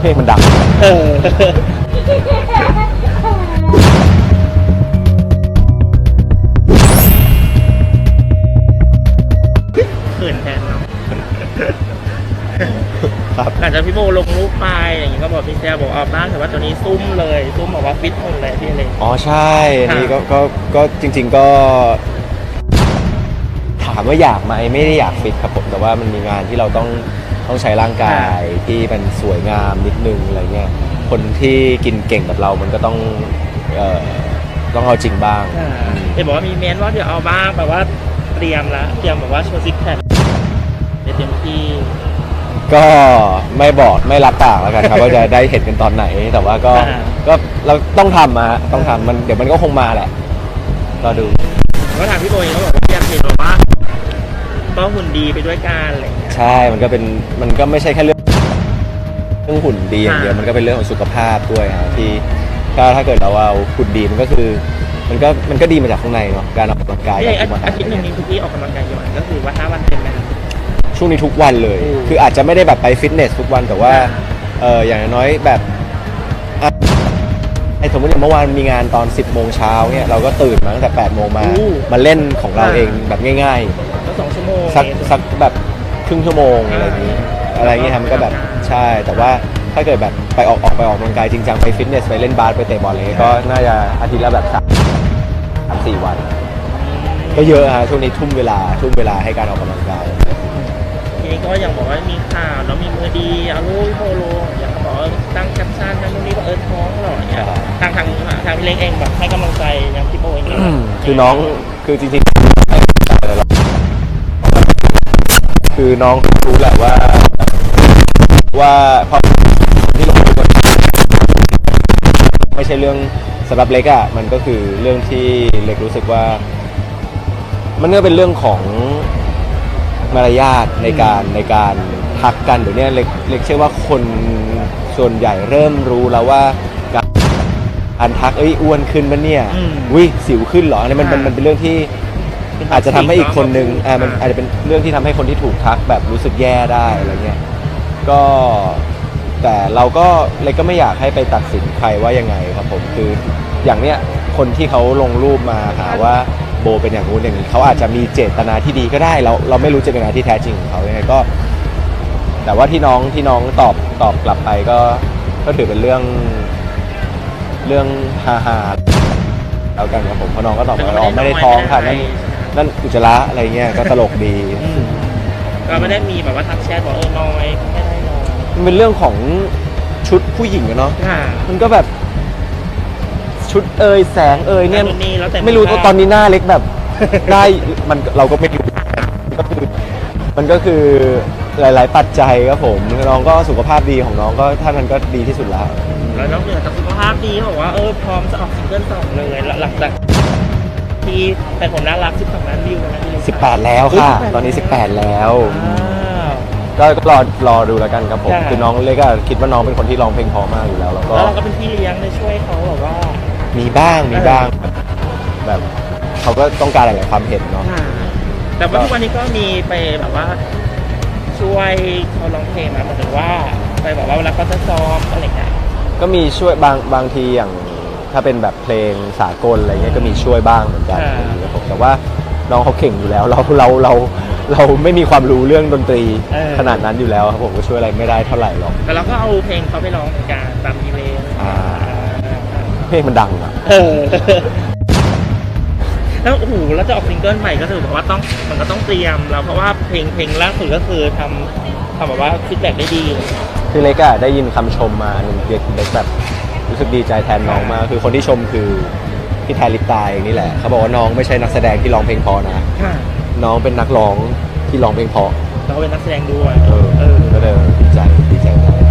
เพลงมันดัง เออเขินแทนเนาะครับหลังจากพี่โบลงรูปไปอย่างงี้ก็บอกพี่แซวบอกเอาบ้านแต่ว่าตัวนี้ซุ่มเลยซุ่มบอกว่าฟิตหมดเลยพี่เลย อ๋อใช่อันนี่ค่ะก็ก็ก็จริง ๆก็ ถามว่าอยากไหมไม่ได้อยากฟิตครับผมแต่ว่ามันมีงานที่เราต้อง ต้องใช้ร่างกายที่มันสวยงามนิดนึงอะไรเงี้ยคนที่กินเก่งแบบเรามันก็ต้องเอ่อต้องเอาจริงบ้าง อ่าเห็นบอกว่ามีเมนว่าเดี๋ยวเอาบ้างแบบว่าเตรียมละเตรียมแบบว่าโชว์ซิกแพคเดี๋ยวเต็มที่ก็ไม่บอกไม่รับปากแล้วกันครับ ว่าจะได้เห็นกันตอนไหน แต่ว่าก็อ่าก็เราต้องทำมาต้องทำมันเดี๋ยวมันก็คงมาแหละรอดู ก็ถามพี่โบเองเขาบอกว่าอยากเห็นแบบว่า ก็หุ่นดีไปด้วยกันอะไรอย่างเงี้ย ใช่ มันก็เป็น มันก็ไม่ใช่แค่เรื่องเรื่องหุ่นดีอย่างเดียวอ่ามัมันก็เป็นเรื่องของสุขภาพด้วยฮะที่ถ้าถ้าเกิดเราเอาหุ่นดีมันก็คือ มันก็ มันก็ดีมาจากข้างในเนาะ การออกกำลังกายพี่เอกการคุมอาหารอาทิตย์หนึ่งนี้ทุกที่ออกกำลังกายกี่วันก็คือว่าห้าวันเต็มไหมครับช่วงนี้ทุกวันเลย อืมคืออาจจะไม่ได้แบบไปฟิตเนสทุกวัน แต่ว่าอ่าเอออย่างน้อยแบบอะไอ้สมมติอย่างเมื่อวานมีงานตอน 10โมงเช้าเนี่ย เราก็ตื่นมาตั้งแต่8โมงมามาเล่นของเราเองแบบง่ายๆก็สอง ชั่วโมงสักสักแบบครึ่งชั่วโมงอะไรอย่างนี้ อะไรอย่างนี้ครับมันก็แบบใช่ แต่ว่าถ้าเกิดแบบไปออกออกไปออกกำลังกายจริงจังไปฟิตเนสไปเล่นบาสไปเตะบอลอะไรเงี้ยก็น่าจะอาทิตย์ละแบบสามสามสี่วัน ก็เยอะฮะช่วงนี้ทุ่มเวลาทุ่มเวลาให้การออกกำลังกาย ทีนี้ก็อย่างบอกว่ามีข่าวแล้วมีมือดีเอาลูกพี่โบโลอย่างเขาบอกว่าตั้งแคปชั่นนั่นนู่นนี่ว่าเออท้องหรอเนี่ยครับ ทางทางทางพี่เล็กเองแบบให้กำลังใจอย่างพี่โบเองเนี่ยคือน้องคือจริงๆ คือน้องรู้แหละว่า ว่าเพราะที่ลงทุนไม่ใช่เรื่องสำหรับเล็กอะมันก็คือเรื่องที่เล็กรู้สึกว่า มันก็เป็นเรื่องของมารยาทในการในการทักกันเดี๋ยวนี้เล็กเล็กเชื่อว่าคนส่วนใหญ่เริ่มรู้แล้วว่าการการทักเอ้ยอ้วนขึ้นมันเนี่ยอืมวิสิวขึ้นเหรออันนี้มันมันอ่ามัมันเป็นเรื่องที่ เป็นอาจจะทำให้อีกคนนึง toxic อ่ามันอ่าอาจจะเป็นเรื่องที่ทำให้คนที่ถูกทักแบบรู้สึกแย่ได้อะไรเงี้ยก็แต่เราก็เล็กก็ไม่อยากให้ไปตัดสินใครว่ายังไงครับผมคืออย่างเนี้ยคนที่เขาลงรูปมาหาว่าโบเป็นอย่างนู้นอย่างนี้เขาอาจจะมีเจตนาที่ดีก็ได้ เราเราไม่รู้เจตนาที่แท้จริงของเขายังไงก็ แต่ว่าที่น้องที่น้องตอบตอบกลับไปก็ก็ถือเป็นเรื่องเรื่องฮาฮาๆแล้วกันครับผมเพราะน้องก็ตอบว่าอ๋อไม่ได้ท้องค่ะนั่น นั่นอุจจาระอะไรเงี้ยก็ตลกดีอืมก็ไม่ได้มีแบบว่าทักแชทบอกเออน้อยไม่ได้น้อยมันเป็นเรื่องของชุดผู้หญิงอะเนาะค่ะ มันก็แบบชุดเอยแสงเอยเนี่ยนู่นนี่แล้วแต่ไม่รู้ภาพ ตอนนี้หน้าเล็กแบบ ได้มันเราก็ไม่รู้ก็คือมันก็คือหลาย ๆ ปัจจัยครับผมน้องก็สุขภาพดีของน้องก็ท่านั้นก็ดีที่สุดแล้ว แล้วนอกเหนือจากสุขภาพดีเขาบอกว่าเออพร้อมจะออกซิงเกิลสองเลยหลังจาก ที่เป็นผมน่ารัก12ล้านวิวนะพี่เล็ก18 แล้วค่ะเฮ้ย18ตอนนี้ 18 แล้ว อ้าว ก็ก็รอรอดูแล้วกันครับผมใช่คือน้องเล็กก็คิดว่าน้องเป็นคนที่ร้องเพลงเพอมากอยู่แล้วแล้วก็แล้วเราก็เป็นพี่เลี้ยงได้ช่วยเขาแบบว่า มีบ้างมีบ้างแบบเขาก็ต้องการหลายๆความเห็นเนาะ แต่ว่าทุกวันนี้ก็มีไปแบบว่า ช่วยเขาร้องเพลงนะหมายถึงว่า ไปแบบว่าเวลาเขาจะซ้อมอะไรอย่างเงี้ย ก็มีช่วยบางบางทีอย่าง ถ้าเป็นแบบเพลงสากลอะไรเงี้ยก็มีช่วยบ้างเหมือนกันอ่าครับผมแต่ว่าน้องเขาเก่งอยู่แล้ว เราเราเราเราไม่มีความรู้เรื่องดนตรีขนาดนั้นอยู่แล้วครับผมก็ช่วยอะไรไม่ได้เท่าไหร่หรอก แต่เราก็เอาเพลงเขาไปร้องเหมือนกันตามอีเวนต์อ่า เพลงมันดังอะ เออแล้วโอ้โหแล้วจะออกซิงเกิลใหม่ก็ถือแบบว่าต้องมันก็ต้องเตรียมแล้วเพราะว่าเพลงเพลงล่าสุดก็คือทำทำแบบว่าฟีดแบ็กได้ดี คือเล็กอะได้ยินคำชมมาหนึ่งเด็กเล็กแบบ รู้สึกดีใจแทนน้องมากคือคนที่ชมคือพี่แทนลิปตายนี่แหละเขาบอกว่าน้องไม่ใช่นักแสดงที่ร้องเพลงเพอนะ ค่ะน้องเป็นนักร้องที่ร้องเพลงเพอเราก็เป็นนักแสดงด้วย เออเออก็เลยดีใจดีใจแทน